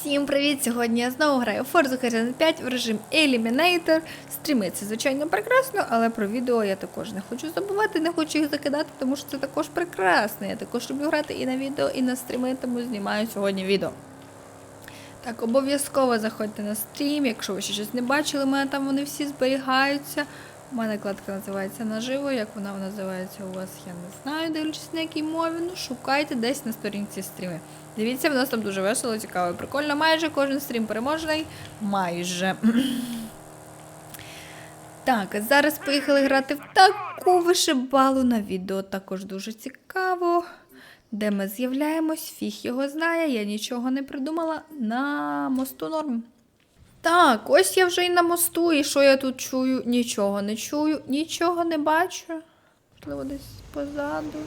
Всім привіт! Сьогодні я знову граю Forza Horizon 5 в режим Eliminator. Стріми це, звичайно, прекрасно, але про відео я також не хочу забувати, не хочу їх закидати, тому що це також прекрасно. Я також люблю грати і на відео, і на стріми, тому знімаю сьогодні відео. Так, обов'язково заходьте на стрім, якщо ви ще щось не бачили, у мене там вони всі зберігаються. У мене кладка називається наживо, як вона називається у вас, я не знаю, дивлячись на якій мові. Ну, шукайте десь на сторінці стріми. Дивіться, в нас там дуже весело, цікаво, і прикольно. Майже кожен стрім переможний. Майже. Так, зараз поїхали грати в таку вишибалу на відео. Також дуже цікаво. Де ми з'являємось, фіг його знає, я нічого не придумала. На мосту норм. Так, ось я вже і на мосту, і що я тут чую? Нічого не чую, нічого не бачу. Можливо, десь позаду.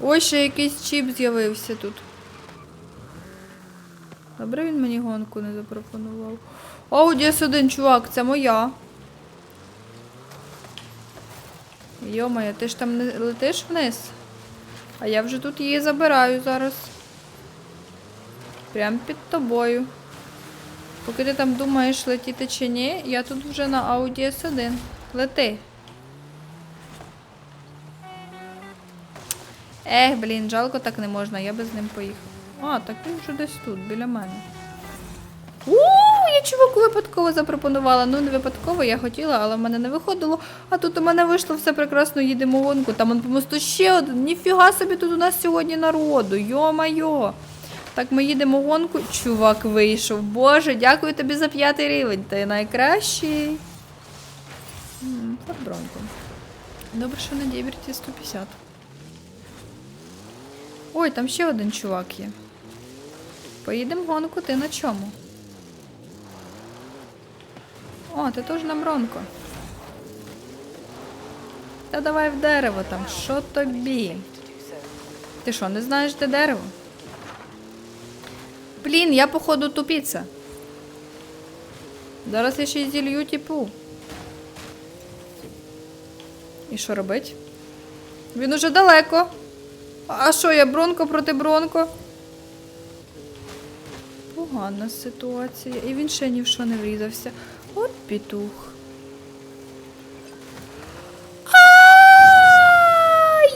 Ось ще якийсь чіп з'явився тут. Добре він мені гонку не запропонував. Ауді S1, чувак, це моя. Йомає, ти ж там не летиш вниз? А я вже тут її забираю зараз. Прям під тобою. Поки ти там думаєш, летіти чи ні, я тут вже на Audi S1. Лети. Ех, блін, жалко так не можна, я би з ним поїхав. А, так він вже десь тут, біля мене. У, я чуваку випадково запропонувала. Ну, не випадково, я хотіла, але в мене не виходило. А тут у мене вийшло все прекрасно, їдемо гонку. Там он по мосту ще один. Ніфіга собі тут у нас сьогодні народу. Йо-майо. Так, ми їдемо гонку. Чувак вийшов. Боже, дякую тобі за п'ятий рівень. Ти найкращий. М, Бронко. Добре, що на Дєберті 150. Ой, там ще один чувак є. Поїдемо гонку, ти на чому? О, ти теж на бронко. Та давай в дерево там, що тобі? Ти що, не знаєш, де дерево? Блін, я походу тупіця. Зараз я ще й зілью типу. І що робить? Він уже далеко. А що, я бронко проти бронко? Погана ситуація. І він ще ні в що не врізався. От петух.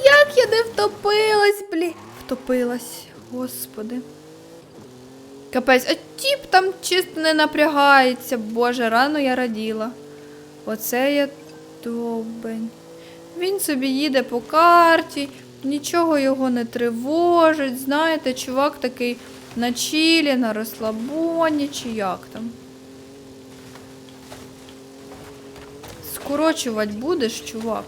Як я не втопилась, блін. Втопилась, господи. Капець, а тіп там чисто не напрягається. Боже, рано я раділа. Оце я довбень. Він собі їде по карті, нічого його не тривожить. Знаєте, чувак такий на чілі, на розслабоні, чи як там. Скорочувати будеш, чувак?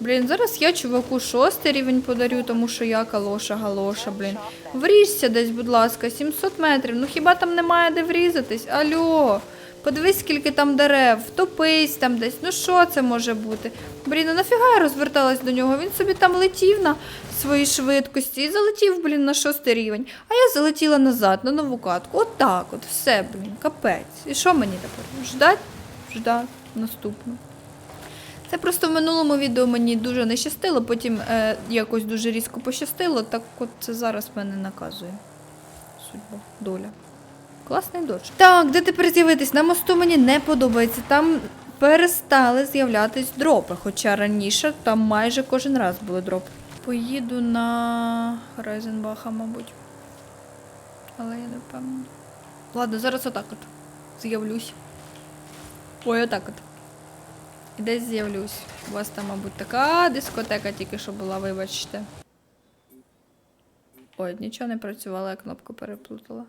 Блін, зараз я чуваку шостий рівень подарю, тому що я калоша галоша, блін. Вріжся десь, будь ласка, 700 метрів. Ну хіба там немає де врізатись? Алло. Подивись, скільки там дерев, втопись там десь. Ну що це може бути? Блін, ну нафіга я розверталась до нього? Він собі там летів на своїй швидкості і залетів, блін, на шостий рівень. А я залетіла назад на нову катку. От так от, все, блін, капець. І що мені тепер? Ждать? Ждать наступну. Це просто в минулому відео мені дуже не щастило, потім е, якось дуже різко пощастило, так от це зараз мене наказує. Судьба, доля. Класний додж. Так, де тепер з'явитись? На мосту мені не подобається. Там перестали з'являтись дропи, хоча раніше там майже кожен раз були дропи. Поїду на Райзенбаха, мабуть. Але я не впевнена. Ладно, зараз отак от. З'явлюсь. Ой, отак от. І десь з'явлюсь. У вас там, мабуть, така дискотека тільки що була, вибачте. Ой, нічого не працювало, я кнопку переплутала.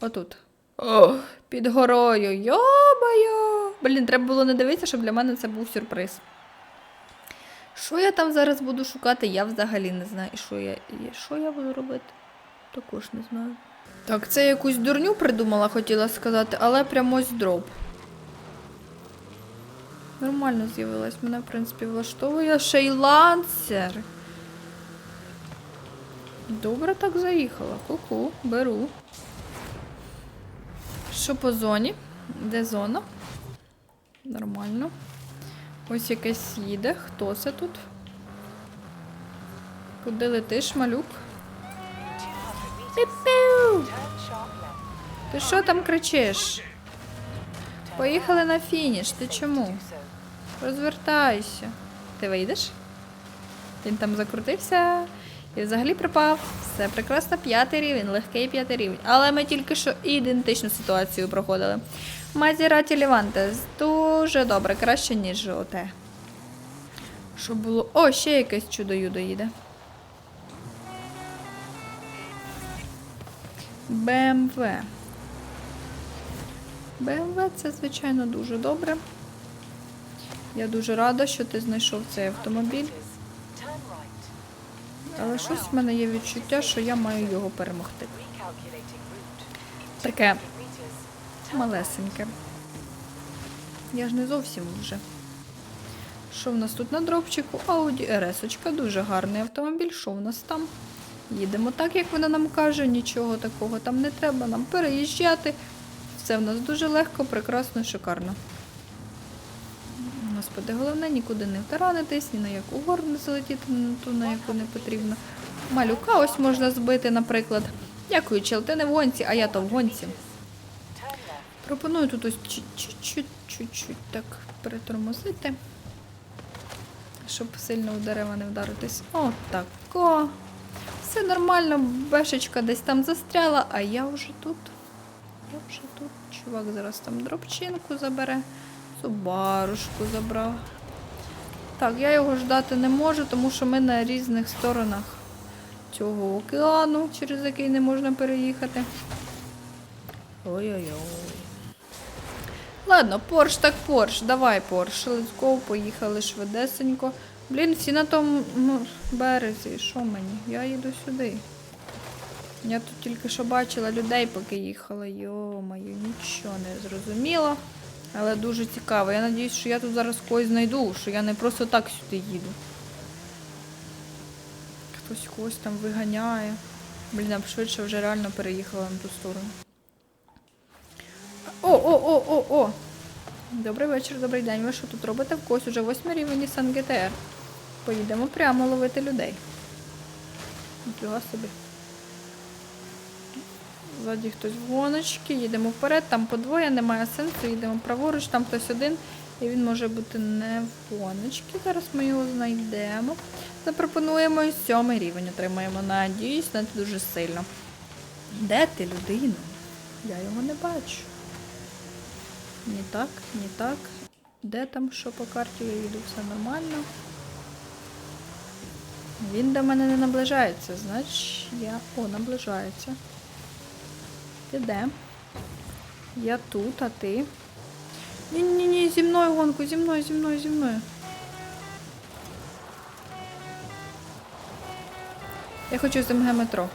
Отут. О, під горою. Йо-моє! Блін, треба було не дивитися, щоб для мене це був сюрприз. Що я там зараз буду шукати, я взагалі не знаю. І що я, і що я буду робити? Також не знаю. Так, це якусь дурню придумала, хотіла сказати, але прямо ось дроп. Нормально з'явилась, мене, в принципі, влаштовує. Ще й лансер. Добре так заїхала. Ку-ку, беру. Що по зоні? Де зона? Нормально. Ось якесь їде. Хто це тут? Куди летиш, малюк? 200 meters. Turn. Ти що там кричиш? Поїхали на фініш. Ти чому? Розвертайся. Ти вийдеш? Він там закрутився і взагалі пропав. Все прекрасно, п'ятий рівень, легкий п'ятий рівень. Але ми тільки що ідентичну ситуацію проходили. Мазіраті Лівантес. Дуже добре, краще, ніж оте. Що було. О, ще якесь чудо-юдо їде. БМВ. БМВ це, звичайно, дуже добре. Я дуже рада, що ти знайшов цей автомобіль, але щось в мене є відчуття, що я маю його перемогти. Таке малесеньке. Я ж не зовсім вже. Що в нас тут на дропчику? Audi RS, дуже гарний автомобіль. Що в нас там? Їдемо так, як вона нам каже, нічого такого там не треба нам переїжджати. Все в нас дуже легко, прекрасно, шикарно. Господи, головне нікуди не втаранитись, ні на яку гору не залетіти, на ту, на яку не потрібно. Малюка ось можна збити, наприклад. Дякую, чел, ти не в гонці, а я то в гонці. Пропоную тут ось чуть-чуть, так перетормозити, щоб сильно у дерева не вдаритись. Отако. Все нормально, бешечка десь там застряла, а я вже тут. Я вже тут. Чувак зараз там дропчинку забере, субарушку забрав. Так, я його ждати не можу, тому що ми на різних сторонах цього океану, через який не можна переїхати. Ой-ой-ой. Ладно, Порш так Порш. Давай, Порш. Let's go, поїхали швидесенько. Блін, всі на тому березі. Що мені? Я їду сюди. Я тут тільки що бачила людей, поки їхала. Йо-моє, нічого не зрозуміло. Але дуже цікаво. Я надіюсь, що я тут зараз когось знайду, що я не просто так сюди їду. Хтось когось там виганяє. Блін, я б швидше вже реально переїхала на ту сторону. О, о, о, о, о! Добрий вечір, добрий день. Ви що тут робите? В когось уже восьмий рівень Nissan GTR. Поїдемо прямо ловити людей. Нічого собі. Ззаді хтось в гоночки, їдемо вперед, там по двоє, немає сенсу, їдемо праворуч, там хтось один, і він може бути не в гоночки. Зараз ми його знайдемо. Запропонуємо і сьомий рівень отримаємо. Надіюсь, на це дуже сильно. Де ти, людина? Я його не бачу. Ні так, ні так. Де там що по карті? Я їду, все нормально. Він до мене не наближається, значить я. О, наближається. Ти де? Я тут, а ти? Ні-ні-ні, зі мною гонку, зі мною, зі мною, зі мною. Я хочу з МГ метро.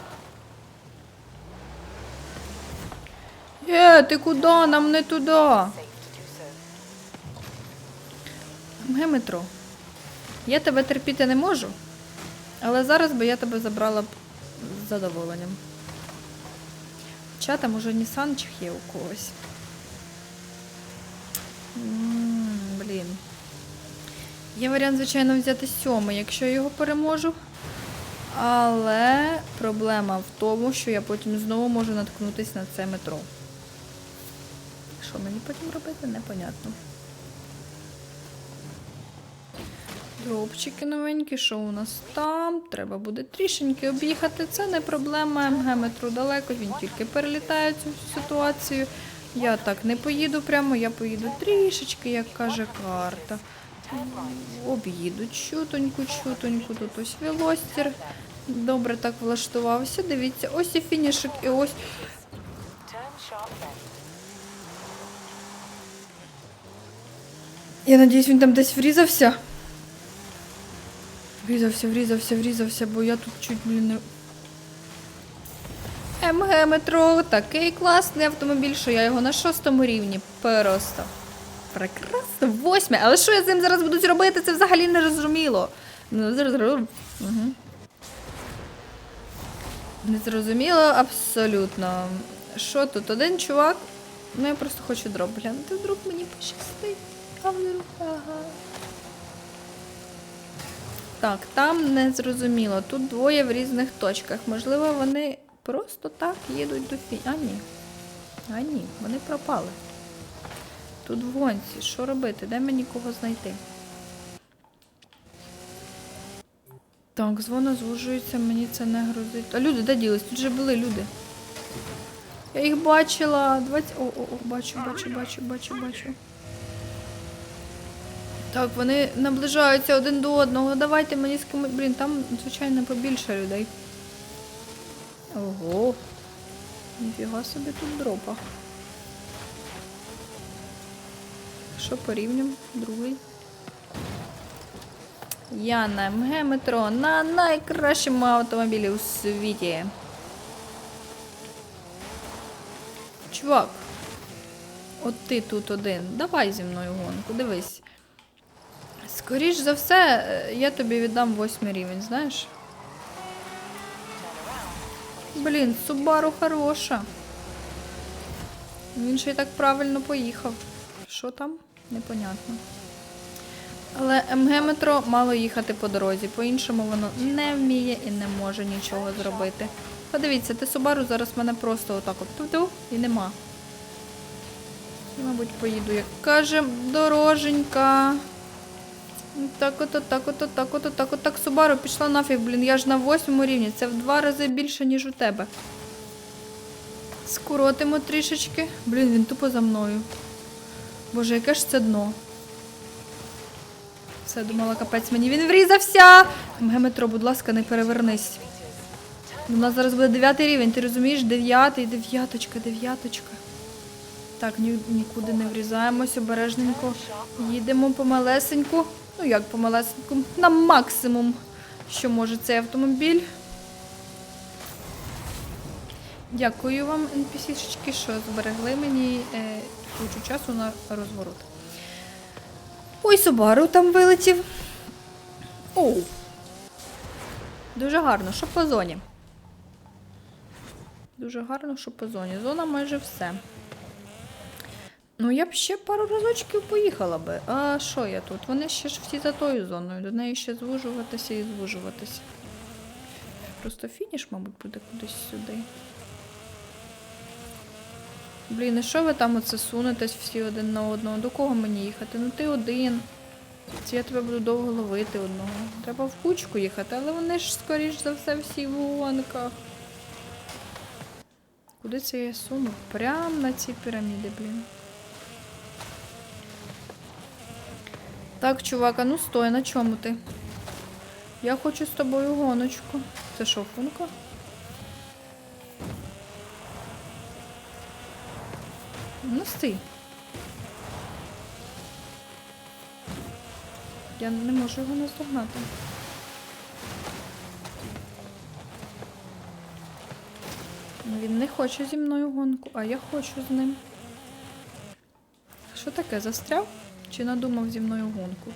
Е, ти куди? Нам не туди. МГ метро. Я тебе терпіти не можу, але зараз би я тебе забрала б з задоволенням. Там уже Nissan є у когось. Блін. Є варіант, звичайно, взяти сьомий, якщо я його переможу. Але проблема в тому, що я потім знову можу наткнутися на це метро. Що мені потім робити, непонятно. Дропчики новенькі, що у нас там? Треба буде трішеньки об'їхати. Це не проблема. МГ метро далеко, він тільки перелітає цю ситуацію. Я так не поїду прямо, я поїду трішечки, як каже карта. Об'їду чутоньку, чутоньку. Тут ось велостір. Добре так влаштувався. Дивіться, ось і фінішик, і ось. Я надіюсь, він там десь врізався. Врізався, врізався, врізався, бо я тут чуть блін не. МГ метро, такий класний автомобіль, що я його на шостому рівні. Просто. Прекрасно, восьме. Але що я з ним зараз буду робити, це взагалі не зрозуміло. Угу. Не зрозуміло абсолютно. Що тут? Один чувак. Ну я просто хочу дроп глянути. Вдруг мені пощастить. А вдруг, ага. Так, там не зрозуміло. Тут двоє в різних точках. Можливо, вони просто так їдуть до фі. А ні. А ні, вони пропали. Тут в гонці. Що робити? Де мені кого знайти? Так, дзвона звужується, мені це не грозить. А люди, де ділись? Тут же були люди. Я їх бачила. 20... О, о, о, бачу, бачу, бачу, бачу, бачу. Так, вони наближаються один до одного. Давайте мені з кимось. Блін, там, звичайно, побільше людей. Ого. Ніфіга собі тут дропа. Що по рівням? Другий. Я на МГ метро на найкращому автомобілі у світі. Чувак, от ти тут один. Давай зі мною гонку, дивись. Скоріш за все, е, я тобі віддам восьмий рівень, знаєш? Блін, Субару хороша. Він ще й так правильно поїхав. Що там? Непонятно. Але МГ метро мало їхати по дорозі, по-іншому воно не вміє і не може нічого зробити. Подивіться, ти Субару зараз мене просто отак от ту-ту і нема. Мабуть, поїду, як каже, дороженька. Так ото, так ото, так ото, так от, так Субару пішла нафіг, блін, я ж на восьмому рівні. Це в два рази більше, ніж у тебе. Скоротимо трішечки. Блін, він тупо за мною. Боже, яке ж це дно. Все, думала, капець мені. Він врізався! МГ будь ласка, не перевернись. У нас зараз буде дев'ятий рівень, ти розумієш? Дев'ятий, дев'яточка, дев'яточка. Так, ні, нікуди не врізаємось, обережненько. Їдемо помалесеньку. Ну як помалесеньку? На максимум, що може цей автомобіль. Дякую вам, NPC-шечки, що зберегли мені е, кучу часу на розворот. Ой, Субару там вилетів. Оу. Дуже гарно, що по зоні. Дуже гарно, що по зоні. Зона майже все. Ну, я б ще пару разочків поїхала би. А що я тут? Вони ще ж всі за тою зоною. До неї ще звужуватися і звужуватися. Просто фініш, мабуть, буде кудись сюди. Блін, і що ви там оце сунетесь всі один на одного? До кого мені їхати? Ну ти один. Це я тебе буду довго ловити одного. Треба в кучку їхати, але вони ж, скоріш за все, всі в гонках. Куди це я суну? Прям на ці піраміди, блін. Так, чувак, а ну стой, на чому ти? Я хочу з тобою гоночку. Це що, функа? Ну стій. Я не можу його наздогнати. Він не хоче зі мною гонку, а я хочу з ним. Що таке, застряв? Чи надумав зі мною гонку?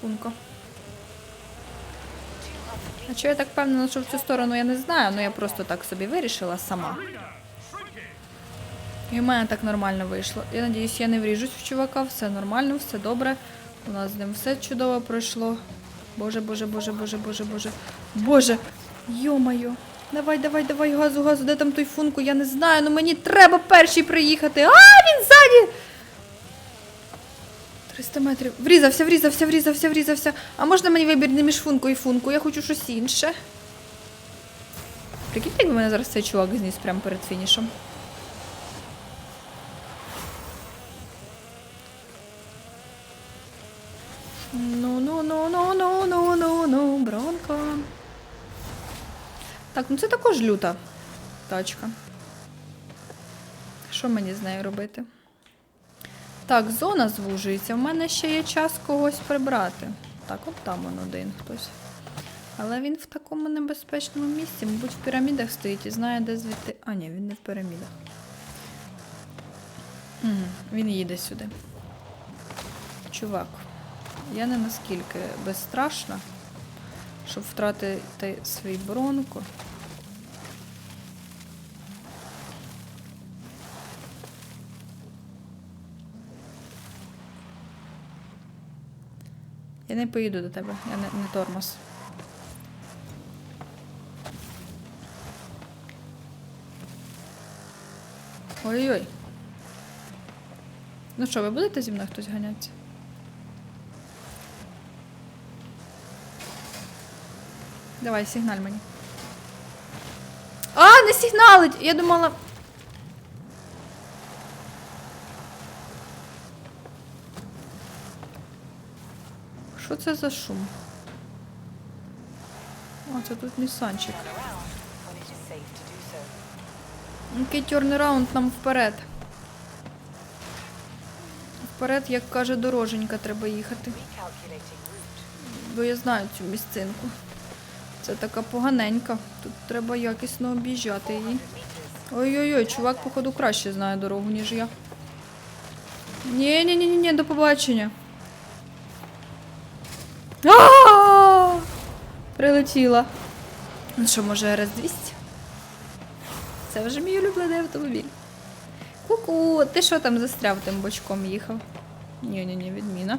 Функо. А чого я так впевнена, що в цю сторону я не знаю, але я просто так собі вирішила сама. І в мене так нормально вийшло. Я надіюсь, я не вріжусь в чувака, все нормально, все добре. У нас з ним все чудово пройшло. Боже, боже, боже, боже, боже, боже. Боже! Йо-моє. Давай, давай, давай, газу, газу, де там той функу, я не знаю, ну мені треба перший приїхати. А, він ззаді! 300 метрів. Врізався, врізався, врізався, врізався. А можна мені вибір не між функу і функу? Я хочу щось інше. Прикиньте, якби мене зараз цей чувак зніс прямо перед фінішем. Так, ну це також люта тачка. Що мені з нею робити? Так, зона звужується. У мене ще є час когось прибрати. Так, от там он один хтось. Але він в такому небезпечному місці, мабуть, в пірамідах стоїть і знає, де звідти. А, ні, він не в пірамідах. Угу, він їде сюди. Чувак, я не наскільки безстрашна, щоб втратити свій бронко. Я не поїду до тебе, я не, не тормоз. Ой-ой. Ну що, ви будете зі мною хтось ганятися? Давай, сигналь мені. А, не сигналить! Я думала. Що це за шум? А, це тут Нісанчик. Який тюрнераунд нам вперед. Вперед, як каже дороженька, треба їхати. Бо я знаю цю місцинку. Це така поганенька. Тут треба якісно об'їжджати її. Ой-ой-ой, чувак, походу, краще знає дорогу, ніж я. ні ні до побачення. А! Прилетіла. Ну що, може, РС 200? Це вже мій улюблений автомобіль. Ку-ку, ти що там застряв тим бочком їхав? Ні-ні-ні, відміна.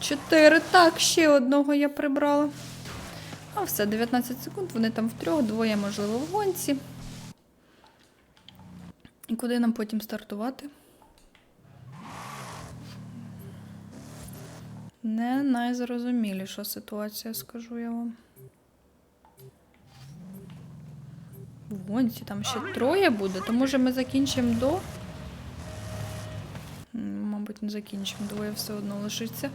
Чотири. Так, ще одного я прибрала. А все, 19 секунд, вони там втрьох, двоє, можливо, в гонці. І куди нам потім стартувати? Не найзрозуміліша ситуація, скажу я вам. В гонці там ще троє буде, то може ми закінчимо до. М, Мабуть, не закінчимо, двоє все одно лишиться.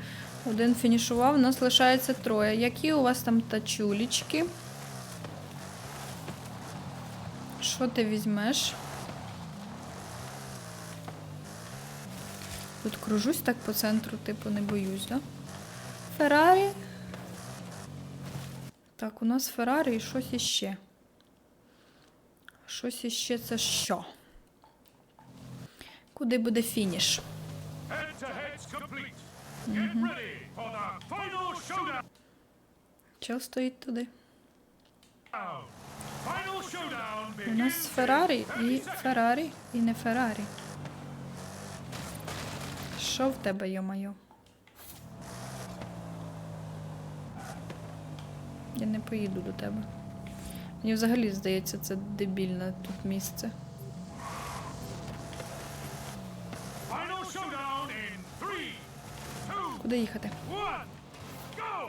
Один фінішував, у нас лишається троє. Які у вас там тачулічки? Що ти візьмеш? Тут кружусь так по центру, типу, не боюсь, да? Феррарі. Так, у нас Феррарі і щось іще. Щось іще це що? Куди буде фініш? Head-to-head's complete. Get ready for the final showdown. Чел стоїть туди. У нас. Феррарі і Феррарі і не Феррарі. Що в тебе, йо-моє? Я не поїду до тебе. Мені взагалі здається, це дебільне тут місце. Куди їхати? one, go!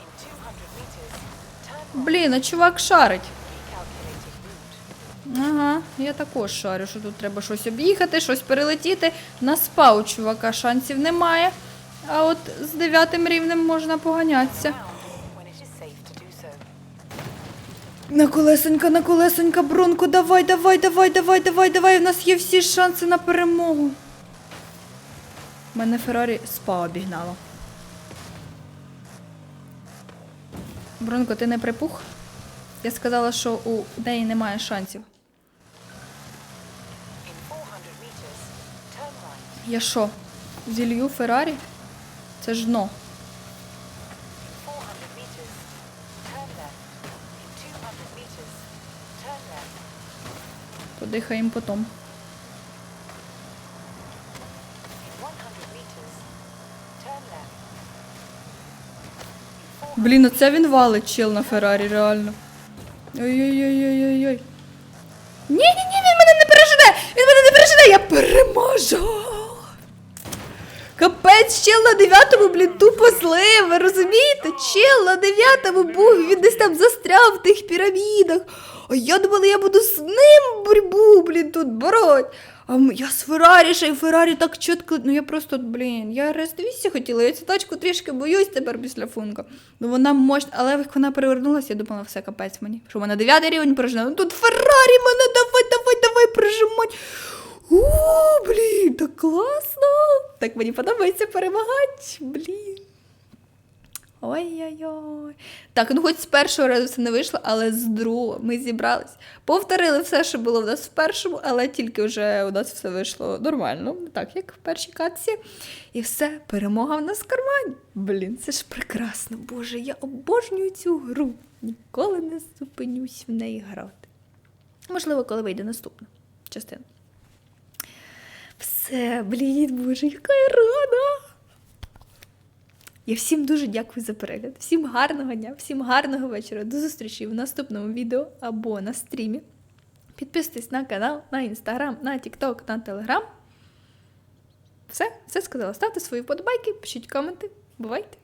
In 200 meters, turn Блін, а чувак шарить. Ага, я також шарю, що тут треба щось об'їхати, щось перелетіти. На спа у чувака шансів немає. А от з дев'ятим рівнем можна поганятися. На колесонька, на колесонька, Бронко, давай, давай, давай, давай, давай, давай. У нас є всі шанси на перемогу. Мене Феррарі спа обігнало. Бронко, ти не припух? Я сказала, що у неї немає шансів. In 400 meters, turn right. Я що? Зілью Феррарі? Це ж дно. In 400 Блін, оце він валить чел на Феррарі, реально. Ой-ой-ой-ой-ой. Ні-ні-ні, він мене не пережене! Він мене не пережене! Я переможу! Капець, чел на дев'ятому, блін, тупо злив, ви розумієте? Чел на дев'ятому був, він десь там застряв в тих пірамідах. А я думала, я буду з ним боротьбу, блін, тут бороть. А я з Феррарі, ще й Феррарі так чітко. Ну я просто, блін, я РС-200 хотіла, я цю тачку трішки боюсь тепер після функа. Ну вона мощна, але як вона перевернулася, я думала, все капець мені. Що в мене дев'ятий рівень прожив. Ну тут Феррарі мене давай, давай, давай прижимать. У, блін, так класно. Так мені подобається перемагати. Блін. Ой-ой-ой. Так, ну хоч з першого разу все не вийшло, але з другого ми зібрались. Повторили все, що було в нас в першому, але тільки вже у нас все вийшло нормально, так як в першій катці. І все, перемога в нас в кармані. Блін, це ж прекрасно. Боже, я обожнюю цю гру. Ніколи не зупинюсь в неї грати. Можливо, коли вийде наступна частина. Все, блін, боже, яка я рада. Я всім дуже дякую за перегляд. Всім гарного дня, всім гарного вечора. До зустрічі в наступному відео або на стрімі. Підписуйтесь на канал, на інстаграм, на тікток, на телеграм. Все, все сказала. Ставте свої вподобайки, пишіть коменти. Бувайте!